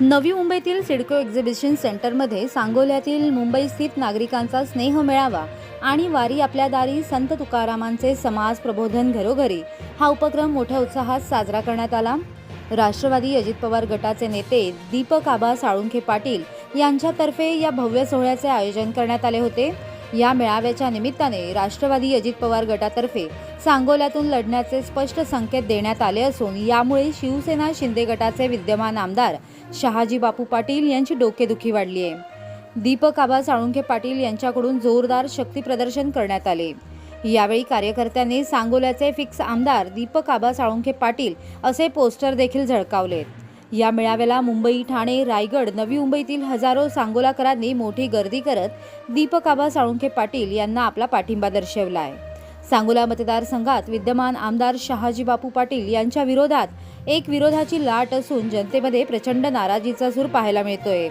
नवी मुंबईतील सिडको एक्झिबिशन सेंटरमध्ये सांगोल्यातील मुंबई स्थित नागरिकांचा स्नेह मिळावा आणि वारी आपल्या दारी संत तुकारामांचे समाज प्रबोधन घरोघरी. हा उपक्रम मोठ्या उत्साहात साजरा करण्यात आला. राष्ट्रवादी अजित पवार गटाचे नेते दीपक आबा साळुंखे पाटील यांच्यातर्फे या भव्य सोहळ्याचे आयोजन करण्यात आले होते. या मेळाव्याच्या निमित्ताने राष्ट्रवादी अजित पवार गटातर्फे सांगोल्यातून लढण्याचे स्पष्ट संकेत देण्यात आले असून यामुळे शिवसेना शिंदे गटाचे विद्यमान आमदार शहाजी बापू पाटील यांची डोकेदुखी वाढली आहे. दीपक आबा साळुंखे पाटील यांच्याकडून जोरदार शक्ती प्रदर्शन करण्यात आले. यावेळी कार्यकर्त्यांनी सांगोल्याचे फिक्स आमदार दीपक आबा साळुंखे पाटील असे पोस्टर देखील झळकावलेत. या मेळाव्याला मुंबई ठाणे रायगड नवी मुंबईतील हजारो सांगोलाकरांनी मोठी गर्दी करत दीपकाबा साळुंखे पाटील यांना आपला पाठिंबा दर्शवला आहे सांगोला मतदारसंघात विद्यमान आमदार शहाजी बापू पाटील यांच्या विरोधात एक विरोधाची लाट असून जनतेमध्ये प्रचंड नाराजीचा सूर पाहायला मिळतोय.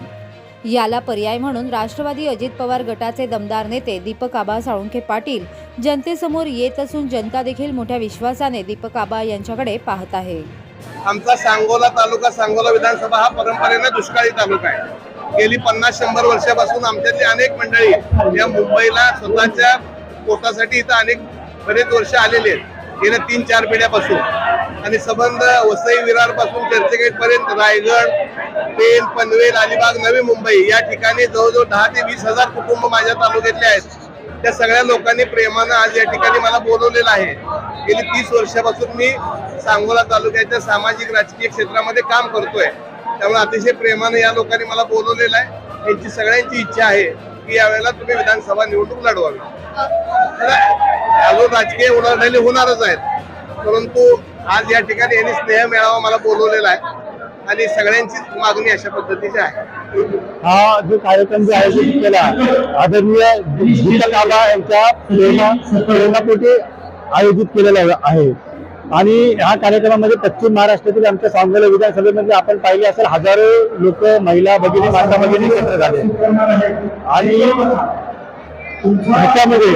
याला पर्याय म्हणून राष्ट्रवादी अजित पवार गटाचे दमदार नेते दीपक आबा साळुंखे पाटील जनतेसमोर येत असून जनता देखील मोठ्या विश्वासाने दीपक आबा यांच्याकडे पाहत आहे. आमचा सांगोला तालुका सांगोला विधानसभा हा परंपरेने दुष्काळी तालुका आहे. गेली पन्नास शंभर वर्षापासून आमच्यातली अनेक मंडळी या मुंबईला स्वतःच्या पोटासाठी इथं अनेक बरेच वर्ष आलेले आहेत. गेल्या तीन चार पिढ्यापासून. आणि संबंध वसई विरारपासून चर्चगेट पर्यंत रायगड पेन पनवेल अलिबाग नवी मुंबई या ठिकाणी जवळजवळ दहा ते वीस हजार कुटुंब माझ्या तालुक्यातले आहेत. त्या सगळ्या लोकांनी प्रेमानं आज या ठिकाणी मला बोलवलेलं आहे. गेली तीस वर्षापासून मी सांगोला तालुक्याच्या सामाजिक राजकीय क्षेत्रामध्ये काम करतोय. त्यामुळे अतिशय प्रेमाने या लोकांनी मला बोलवलेलं आहे. यांची सगळ्यांची इच्छा आहे की यावेळेला तुम्ही विधानसभा निवडणूक लढवावी. अजून राजकीय उलाढाली होणारच आहेत. परंतु आज या ठिकाणी यांनी स्नेह मेळावा मला बोलवलेला आहे. आणि सगळ्यांचीच मागणी अशा पद्धतीची आहे. हा जो कार्यक्रम जो आयोजित केला आदरणीय दीपक यांच्या प्रेरणा प्रेरणापोटी आयोजित केलेला आहे. आणि ह्या कार्यक्रमामध्ये पश्चिम महाराष्ट्रातील आमच्या सांगोला विधानसभेमध्ये आपण पाहिले असेल हजारो लोक महिला भगिनी माता भगिनी एकत्र झाले. आणि ह्याच्यामध्ये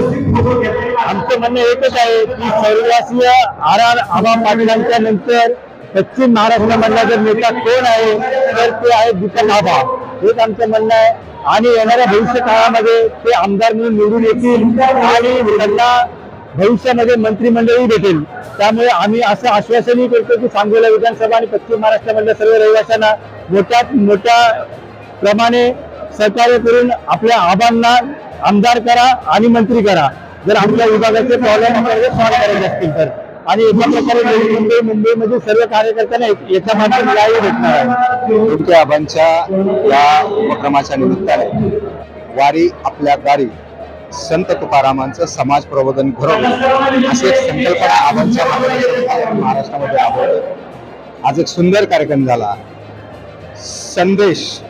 आमचं म्हणणं एकच आहे की सर्ववासीय आर आर आबा पाटीलांच्या नंतर पश्चिम महाराष्ट्रामधला जर नेता कोण आहे तर ते आहे दीपक आबा. हेच आमचं म्हणणं आहे. आणि येणाऱ्या भविष्य काळामध्ये ते आमदार म्हणून निवडून येतील आणि त्यांना भविष्यामध्ये मंत्रिमंडळही भेटेल. त्यामुळे आम्ही असं आश्वासनही करतो की सांगोला विधानसभा आणि पश्चिम महाराष्ट्रामधल्या सर्व रहिवाशांना मोठ्यात मोठ्या प्रमाणे सहकार्य करून आपल्या आबांना आमदार करा आणि मंत्री करा. जर आपल्या विभागाचे प्रॉब्लेम सॉल्व्ह करायचे असतील तर. आणि एका प्रकारे नवी मुंबई मुंबईमध्ये सर्व कार्यकर्त्यांना एक- याच्या माध्यमातून न्याय भेटणार आहे. तुमच्या आबांच्या या उपक्रमाच्या निमित्ताने वारी आपल्या गाडी संत तुकारामांचं समाज प्रबोधन घडवलं. अशी एक संकल्पना आबांच्या महाराष्ट्रामध्ये राबवली आज एक सुंदर कार्यक्रम झाला. संदेश.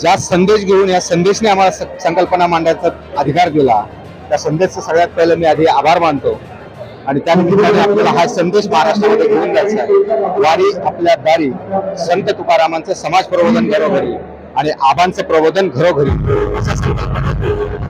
ज्या संदेश घेऊन या संदेशने आम्हाला संकल्पना मांडायचा अधिकार दिला. त्या संदेशचं सगळ्यात पहिलं मी आधी आभार मानतो. आणि त्या निमित्ताने आपल्याला हा संदेश महाराष्ट्रामध्ये घेऊन जायचा आहे. वारी आपल्या दारी. संत तुकारामांचं समाज प्रबोधन घरोघरी. आणि आबांचं प्रबोधन घरोघरी. संकल्पना